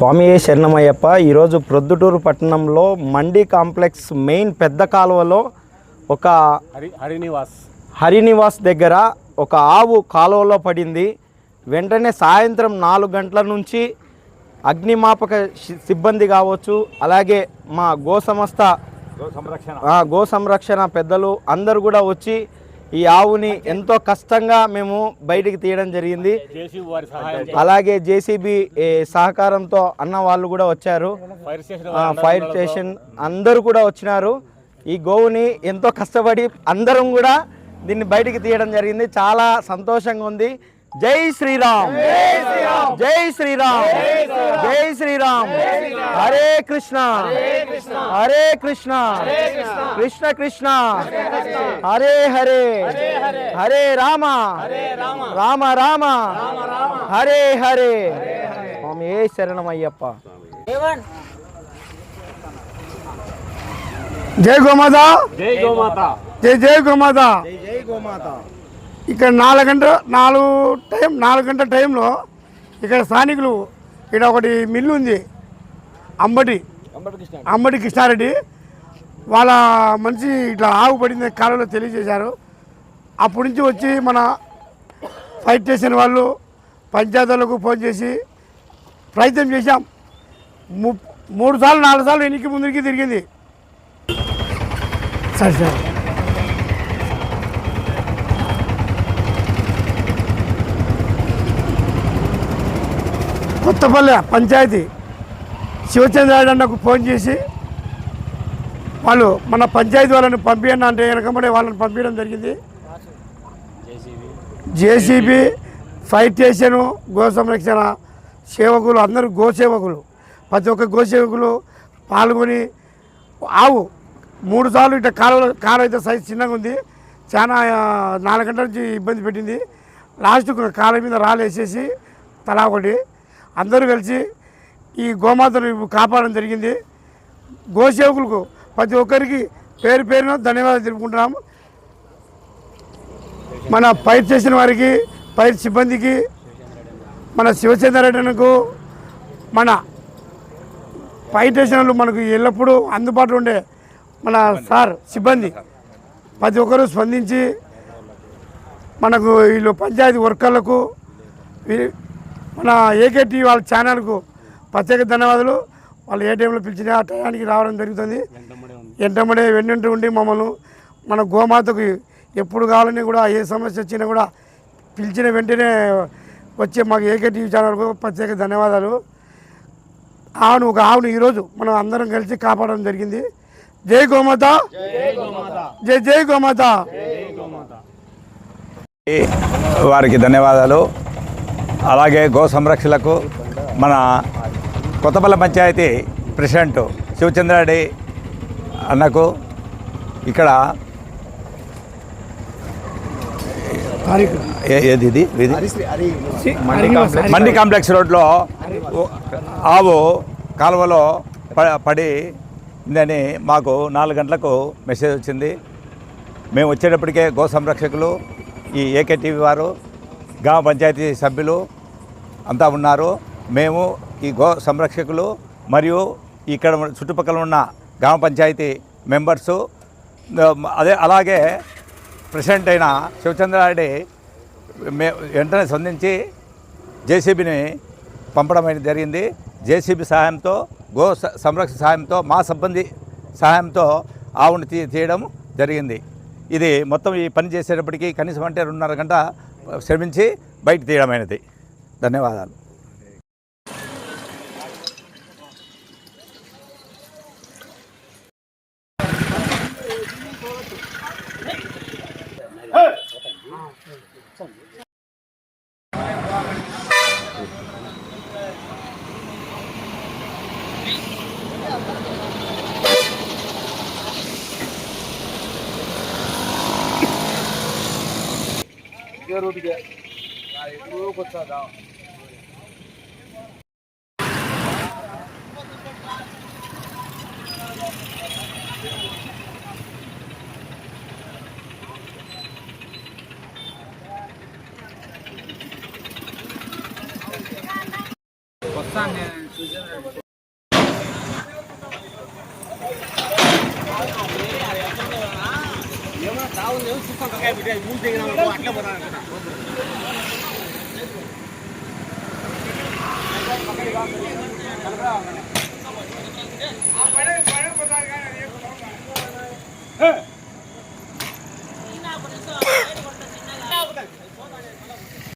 స్వామి శరణమయ్యప్ప. ఈరోజు ప్రొద్దుటూరు పట్టణంలో మండి కాంప్లెక్స్ మెయిన్ పెద్ద కాలువలో ఒక హరి హరినివాస్. హరినివాస్ దగ్గర ఒక ఆవు కాలువలో పడింది. వెంటనే సాయంత్రం నాలుగు గంటల నుంచి అగ్నిమాపక సిబ్బంది కావచ్చు అలాగే మా గో సంస్థ గో సంరక్షణ పెద్దలు అందరూ కూడా వచ్చి ఈ ఆవుని ఎంతో కష్టంగా మేము బయటికి తీయడం జరిగింది. అలాగే జేసీబీ సహకారంతో అన్న వాళ్ళు కూడా వచ్చారు. ఫైర్ స్టేషన్ అందరూ కూడా వచ్చినారు. ఈ గోవుని ఎంతో కష్టపడి అందరం కూడా దీన్ని బయటికి తీయడం జరిగింది. చాలా సంతోషంగా ఉంది. జై శ్రీరామ్ జై శ్రీరామ్ జై శ్రీరామ్ హరే కృష్ణ హరే కృష్ణ కృష్ణ కృష్ణ హరే హరే హరే రామ రామ రామ హరే హరే స్వామి ఏ శరణమయ్యప్ప జై గోమాత జై గోమాత జై జై గోమాత జై గోమాత ఇక్కడ నాలుగు గంట నాలుగు టైం నాలుగు గంటల టైంలో ఇక్కడ స్థానికులు ఇక్కడ ఒకటి మిల్లు ఉంది అంబటి. అంబటి కృష్ణారెడ్డి. వాళ్ళ మనిషి ఇట్లా ఆవు పడింది కాలంలో తెలియజేశారు. అప్పటి నుంచి వచ్చి మన ఫైర్ స్టేషన్ వాళ్ళు పంచాయతీలకు ఫోన్ చేసి ప్రయత్నం చేశాం. మూడు సార్లు నాలుగు సార్లు వెనక్కి ముందుకి తిరిగింది. సరే సరే. కొత్తపల్లె పంచాయతీ శివచంద్రారెడ్డి అన్నకు ఫోన్ చేసి వాళ్ళు మన పంచాయతీ వాళ్ళని పంపించండి అంటే వెనకబడే వాళ్ళని పంపించడం జరిగింది. జేసీబీ ఫైర్ స్టేషను గో సంరక్షణ సేవకులు అందరూ గోసేవకులు ప్రతి ఒక్క గోసేవకులు పాల్గొని ఆవు మూడు సార్లు ఇట్లా కాలు కారు అయితే సైజ్ చిన్నగా ఉంది. చాలా నాలుగు గంటల నుంచి ఇబ్బంది పెట్టింది. లాస్ట్కు కాళ్ళ మీద రాళ్ళు వేసేసి తలా ఒకటి అందరూ కలిసి ఈ గోమాతను కాపాడడం జరిగింది. గోసేవకులకు ప్రతి ఒక్కరికి పేరు పేరున ధన్యవాదాలు తెలుపుకుంటున్నాము. మన పైర్ చేసిన వారికి పైర్ సిబ్బందికి మన శివచంద్రారెడ్డికు మన పైర్ స్టేషన్లు మనకు ఎల్లప్పుడూ అందుబాటులో ఉండే మన సార్ సిబ్బంది ప్రతి ఒక్కరూ స్పందించి మనకు వీళ్ళు పంచాయతీ వర్కర్లకు మన ఏకేటీ వాళ్ళ ఛానల్కు ప్రత్యేక ధన్యవాదాలు. వాళ్ళు ఏ టైంలో పిలిచినా ఆ టయానికి రావడం జరుగుతుంది. ఎంటమ్మడే వెన్నంటూ ఉండి మమ్మల్ని మన గోమాతకు ఎప్పుడు కావాలని కూడా ఏ సమస్య వచ్చినా కూడా పిలిచిన వెంటనే వచ్చే మాకు ఏకే టీవీ ఛానల్కు ప్రత్యేక ధన్యవాదాలు. ఆవును ఒక ఆవును ఈరోజు మనం అందరం కలిసి కాపాడడం జరిగింది. జై గోమాత. జై జై గోమాత. వారికి ధన్యవాదాలు. అలాగే గో సంరక్షణలకు మన కొత్తపల్లి పంచాయతీ ప్రెసిడెంట్ శివచంద్రారెడ్డి అన్నకు ఇక్కడ ఏ- ఏది ఇది? ఇది? మండి కాంప్లెక్స్. రోడ్లో ఆవు కాలువలో ప- పడి ఉందని మాకు నాలుగు గంటలకు మెసేజ్ వచ్చింది. మేము వచ్చేటప్పటికే గో సంరక్షకులు ఈ ఏకే టీవీ వారు గ్రామ పంచాయతీ సభ్యులు అంతా ఉన్నారు. మేము ఈ గో సంరక్షకులు మరియు ఇక్కడ చుట్టుపక్కల ఉన్న గ్రామ పంచాయతీ మెంబర్సు అదే అలాగే ప్రెసిడెంట్ అయిన శివచంద్రారెడ్డి మే వెంటనే స్పందించి జేసీబీని పంపడం అనేది జరిగింది. జేసీబీ సహాయంతో గో స- సంరక్షణ సహాయంతో మా సిబ్బంది సహాయంతో ఆవుని తీ తీయడం జరిగింది. ఇది మొత్తం ఈ పని చేసేటప్పటికి కనీసం అంటే రెండున్నర గంట శ్రమించి బయట తీయడమైనది. ధన్యవాదాలు. ಗೇರ್ ರೋಡಿಗೆ ಯಾರಿಗೂ ಗೊತ್ತಾದ చూస్తాం కంగారు పెట్టే పూజ దగ్గర అట్లా పోతాను అనుకుంటా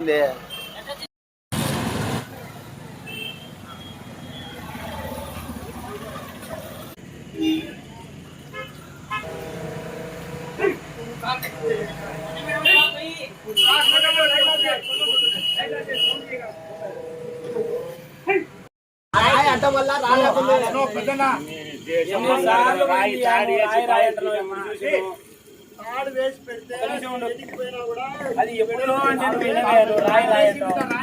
Yeah. అది ఎప్పుడో అని చెప్పి వినగారు, రాయి రాయటం. పెట్టలే.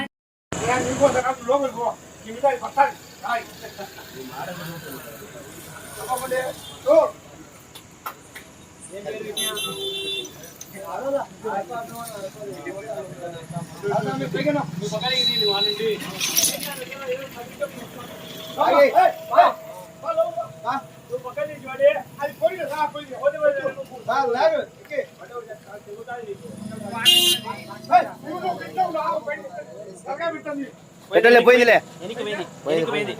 పోయిందిలే వెనక్కి పోయింది, వెనక్కి పోయింది.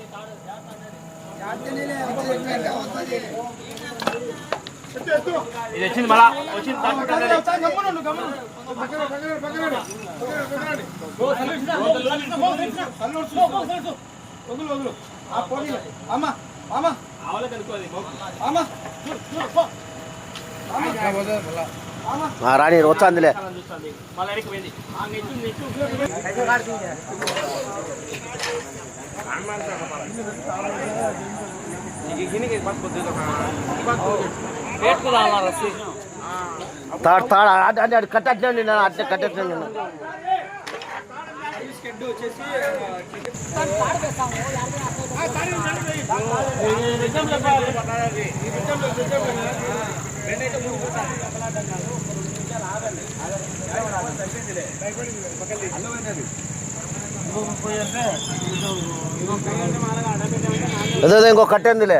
ఇది వచ్చింది మళ్ళా వచ్చింది తట్టుకుంటుంది. ఆవలకి అనుకోది రాణి వచ్చాందిలే. చూస్తుంది మళ్ళీ వెనక్కి పోయింది ఆ నెచ్చు నెచ్చు వచ్చేసి తాడు అటు అటు అటు కట్టచ్చండి నేను అట్టే కట్టచ్చండి నేను అదే అదే ఇంకో కట్టేందిలే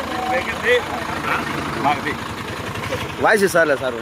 వాయిస్ ఇస్తారులే సార్.